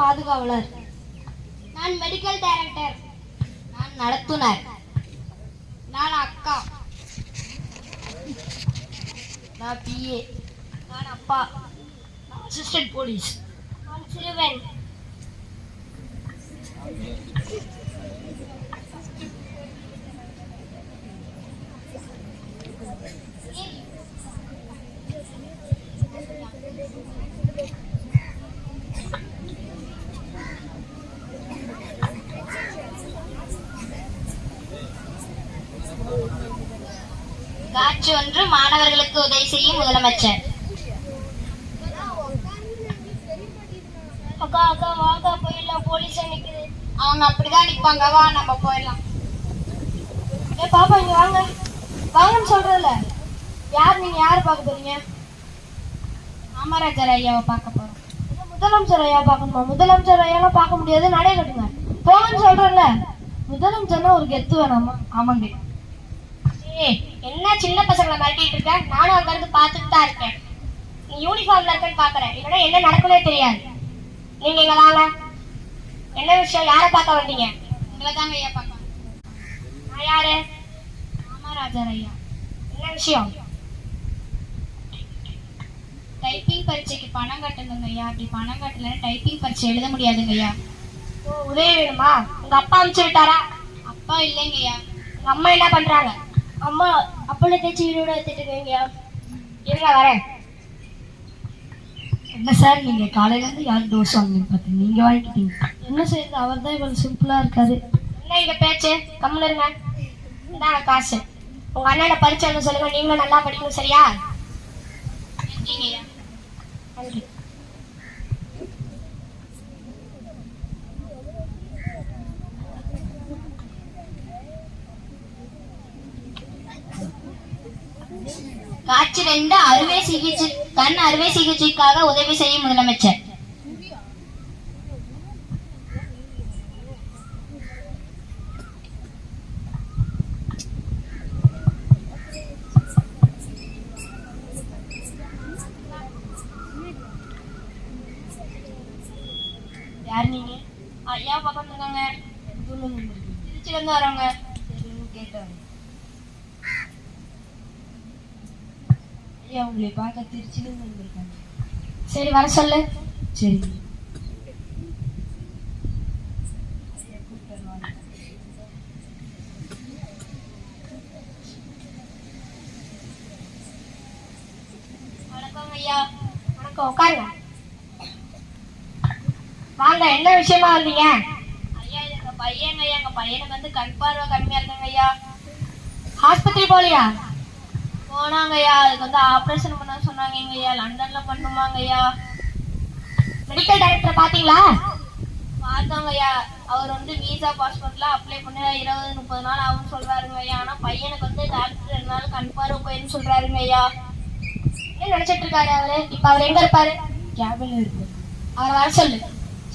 பாதுகாவலர். நான் medical director நான் நடத்துனர். நான் அக்கா. நான் பிஏ நான் அப்பா. நான் அசிஸ்டன்ட் போலீஸ் நான் சிறுவன். காட்சி ஒன்று மாணவர்களுக்கு உதவி செய்யும் முதலமைச்சர். அக்கா அக்கா வாக்கா போயிடலாம் போலீஸ் நிக்குது. அவங்க அப்படிதான் நிப்பாங்க. வா நம்ம போயிடலாம். ஏ பாப்பா இங்க வாங்க. வாங்கன்னு சொல்றதுல யார் நீங்க யார் பார்க்க போறீங்க? காமராஜர் ஐயாவை பார்க்க போறோம். முதலமைச்சர் ஐயா பார்க்கணுமா? முதலமைச்சர் ஐயாலாம் பார்க்க முடியாது. நடைய கட்டுங்க. போங்கன்னு சொல்றேன்ல. முதலமைச்சர்னா ஒரு கெத்து வேணாமா? ஆமாங்க ஏய் என்ன சின்ன பசங்களை மிரட்டிட்டு இருக்க? நானும் அங்க இருந்து பார்த்துட்டு தான் இருக்கேன். நீ யூனிஃபார்ம்ல இருக்கேன்னு பாக்குறேன் இல்லைன்னா என்ன நடக்குனே தெரியாது. நீங்க இங்க வாங்க. என்ன விஷயம்? யாரை பார்க்க வந்தீங்க? உங்களை தாங்க ஐயா பார்க்க நான் யாரு? காமராஜர் ஐயா என்ன விஷயம்? டைப்பிங் பரீட்சைக்கு பணம் கட்டணுங்க ஐயா. அப்படி பணம் கட்டலன்னு டைப்பிங் பரீட்சை எழுத முடியாதுங்க ஐயா. ஓ உதவி வேணுமா? உங்க அப்பா அனுப்பிச்சு விட்டாரா? அப்பா இல்லைங்க ஐயா. உங்க அம்மா என்ன பண்றாங்க? அம்மா அப்பள தேய்ச்சி வீடோட எடுத்துட்டு இருக்கீங்க இருங்க வரேன். என்ன சார் நீங்க காலையில இருந்து யார் டோஸ் வாங்குங்க பார்த்தீங்க நீங்க வாங்கிட்டீங்க என்ன செய்யுது அவர் தான் இவ்வளவு சிம்பிளா இருக்காரு. என்ன இங்க பேச்சு? கம்முன்னு இருங்க. இந்தாங்க காசு. உங்க அண்ணனை பரிச்சை சொல்லுங்க. நீங்களும் நல்லா படிக்கணும் சரியா? நன்றி காட்சி ரெண்டு அறுவை சிகிச்சை கண் அறுவை சிகிச்சைக்காக உதவி செய்யும் முதலமைச்சர். யார் நீங்க? ஐயா பக்கம் இருக்காங்க. இதுல இருந்து வரவங்க சரின்னு ஐயா உங்களை பார்க்க திருச்சியில வந்திருக்காங்க. சரி வர சொல்லு. சரிங்க வணக்கம் ஐயா. வணக்கம் உட்காருங்க. வாங்க என்ன விஷயமா வந்தீங்க? ஐயா எங்க பையன் ஐயா எங்க பையனுக்கு வந்து கண் பார்வை கம்மியா இருக்குங்க ஐயா. ஆஸ்பத்திரி போலியா? போனாங்க ஐயா. அதுக்கு வந்து ஆபரேஷன் பண்ண சொன்னாங்க ஐயா. லண்டன்ல பண்ணுமாங்க ஐயா. மெடிக்கல் டைரக்டர் பாத்தீங்களா? பார்த்தாங்க ஐயா. அவர் வந்து விசா பாஸ்போர்ட்ல அப்ளை பண்ண இருபது முப்பது நாள் ஆகும்னு சொல்றாருங்க ஐயா. ஆனா பையனுக்கு வந்து டாக்டர் ரெண்டு நாள் கண் பார்வை போயிருன்னு சொல்றாருங்க ஐயா. என்ன நினைச்சிட்டு இருக்காரு அவரு? இப்ப அவர் எங்க இருப்பாரு? கேபின்ல இருக்கு. அவரை வர சொல்லு.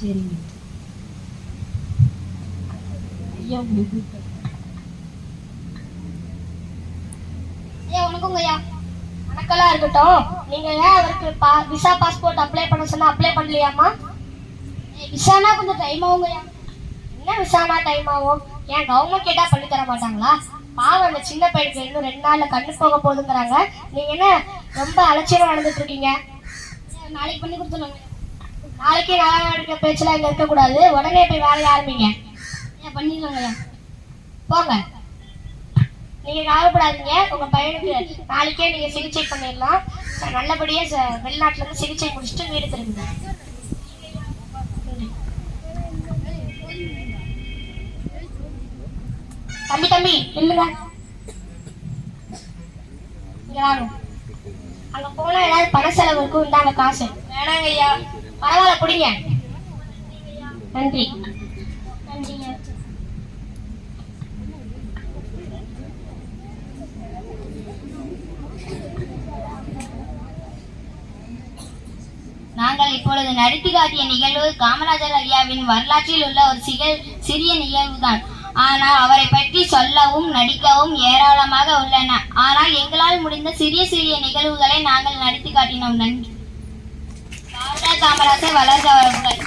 சரிங்க. ஐயா உங்களுக்கு கூப்பிட்டாரு. வணக்கம்லாம் இருக்கட்டும். நீங்க ஏன் அவருக்கு பா விசா பாஸ்போர்ட் அப்ளை பண்ண சொன்னா அப்ளை பண்ணலையாமா விசானா கொஞ்சம் டைம் ஆகுங்கய்யா என்ன விசானா டைம் ஆகும்? ஏன் கவர்மெண்ட் கேட்டா பண்ணி தர மாட்டாங்களா? பாவம் அந்த சின்ன பையனுக்கு இன்னும் ரெண்டு நாள்ல கண்ணு போக போகுதுங்கிறாங்க. நீங்க என்ன ரொம்ப அலட்சியமா நடந்துட்டு இருக்கீங்க? நாளைக்கு பண்ணி கொடுத்துருங்க நாளைக்கு நாளை பேச்செல்லாம் இங்க இருக்கக்கூடாது. உடனே போய் வேலையை ஆரம்பிங்க. ஏன் பண்ணிடலாங்கய்யா போங்க. நீங்க கவலைப்படாதீங்க. உங்க பையனுக்கு நாளைக்கே நீங்க சிகிச்சை பண்ணிடலாம். நல்லபடியா ச- வெளிநாட்டுல இருந்து சிகிச்சை முடிச்சுட்டு வீடு திரும்புங்க. தம்பி தம்பி இல்லைங்க இங்க வாங்க. அங்க போனா ஏதாவது பண செலவு இருக்கும் இந்தாங்க காசு. வேணாங்க ஐயா பரவாயில்ல குடிங்க. நன்றி. நாங்கள் இப்பொழுது நடித்து காட்டிய நிகழ்வு காமராஜர் ஐயாவின் வரலாற்றில் உள்ள ஒரு சிக- சிறிய நிகழ்வுதான். ஆனால் அவரை பற்றி சொல்லவும் நடிக்கவும் ஏராளமாக உள்ளன. ஆனால் எங்களால் முடிந்த சிறிய சிறிய நிகழ்வுகளை நாங்கள் நடித்து காட்டினோம். நன்றி. காமராஜர் வளர்ந்தவர்கள்